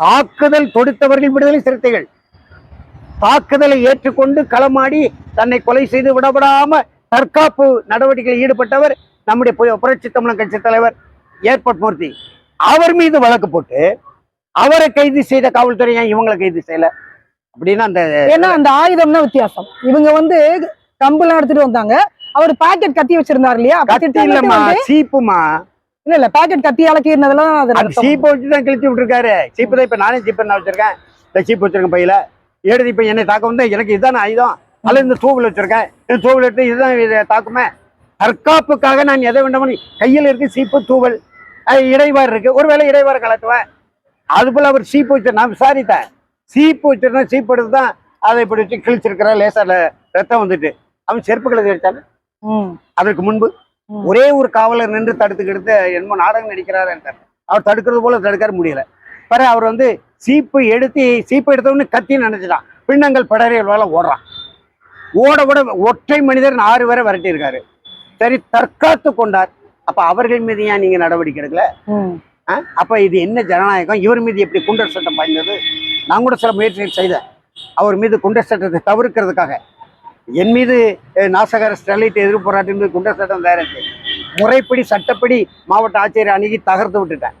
தாக்குதல் தொடுத்தவர்கள் விடுதலை சிறுத்தைகள். தாக்குதலை ஏற்றுக்கொண்டு களமாடி தன்னை கொலை செய்து விடப்படாம தற்காப்பு நடவடிக்கையில் ஈடுபட்டவர் நம்முடைய புரட்சி தமிழக கட்சி தலைவர் ஏர்போர்ட் மூர்த்தி. அவர் மீது வழக்கு போட்டு அவரை கைது செய்த காவல்துறை ஏன் இவங்களை கைது செய்யல? அப்படின்னா அந்த ஏன்னா அந்த ஆயுதம் தான் வித்தியாசம். இவங்க வந்து கம்பெல்லாம் எடுத்துட்டு வந்தாங்க. அவர் பாக்கெட் கத்தி வச்சிருந்தாரு இல்லையா? கத்தி இல்லம்மா சீப்புமா இல்ல இல்ல பாக்கெட் கத்தியால கீறினதெல்லாம் அது அந்த நடத்தம். சீப்பை வச்சு தான் கிழிச்சு விட்டுருக்காரு. சீப்பு தான் இப்ப நானே சீப்பு நான் வச்சிருக்கேன். இந்த சீப்பு வச்சிருக்கேன் பையில. எடுத்து இப்ப என்னை தாக்க வந்து எனக்கு இதுதான் ஆயுதம். அல்லது இந்த தூவல் வச்சிருக்கேன். இந்த தூவல் எடுத்து இதுதான் இதை தாக்குமே. தற்காப்புக்காக நான் எதை வேண்டாமோ கையில் இருக்கு சீப்பு தூவல். இடைவாறு இருக்கு. ஒருவேளை இடைவாறு கலட்டுவேன். அது போல அவர் சீப்பு வச்சு நான் விசாரித்தேன். சீப்பு வச்சிருந்தேன் சீப்பு எடுத்து தான் அதை இப்படி வச்சு கிழிச்சிருக்கிறேன் லேசா ல- ரத்தம் வந்துட்டு. அவன் செருப்பு ம். அதற்கு முன்பு. ஒரே ஒரு காவலர் நின்று தடுத்துக்கிட்டு என்னமோ நாடகம் நடிக்கிறாரு என்றார் அவர் தடுக்கிறது போல தடுக்க முடியல. பிற அவர் வந்து சீப்பு எடுத்து சீப்பு எடுத்தவொடனே கத்தி நினைச்சிட்டான். பின்னங்கள் படறியல் வேலை ஓடுறான். ஓட கூட ஒற்றை மனிதர் ஆறு பேரை விரட்டி இருக்காரு சரி தற்காத்து கொண்டார். அப்ப அவர்கள் மீது ஏன் நீங்க நடவடிக்கை எடுக்கல? அப்ப இது என்ன ஜனநாயகம்? இவர் மீது எப்படி குண்டர் சட்டம் பாய்ந்தது? நான் கூட சில முயற்சிகள் செய்தேன். அவர் மீது குண்டர் சட்டத்தை தவிர்க்கிறதுக்காக. என் மீது நாசகர ஸ்டெர்லைட் எதிர்ப்பு போராட்டம் மீது குண்டர் சட்டம் தயாரிச்சு முறைப்படி சட்டப்படி மாவட்ட ஆட்சியரை அணுகி தகர்த்து விட்டுட்டேன்.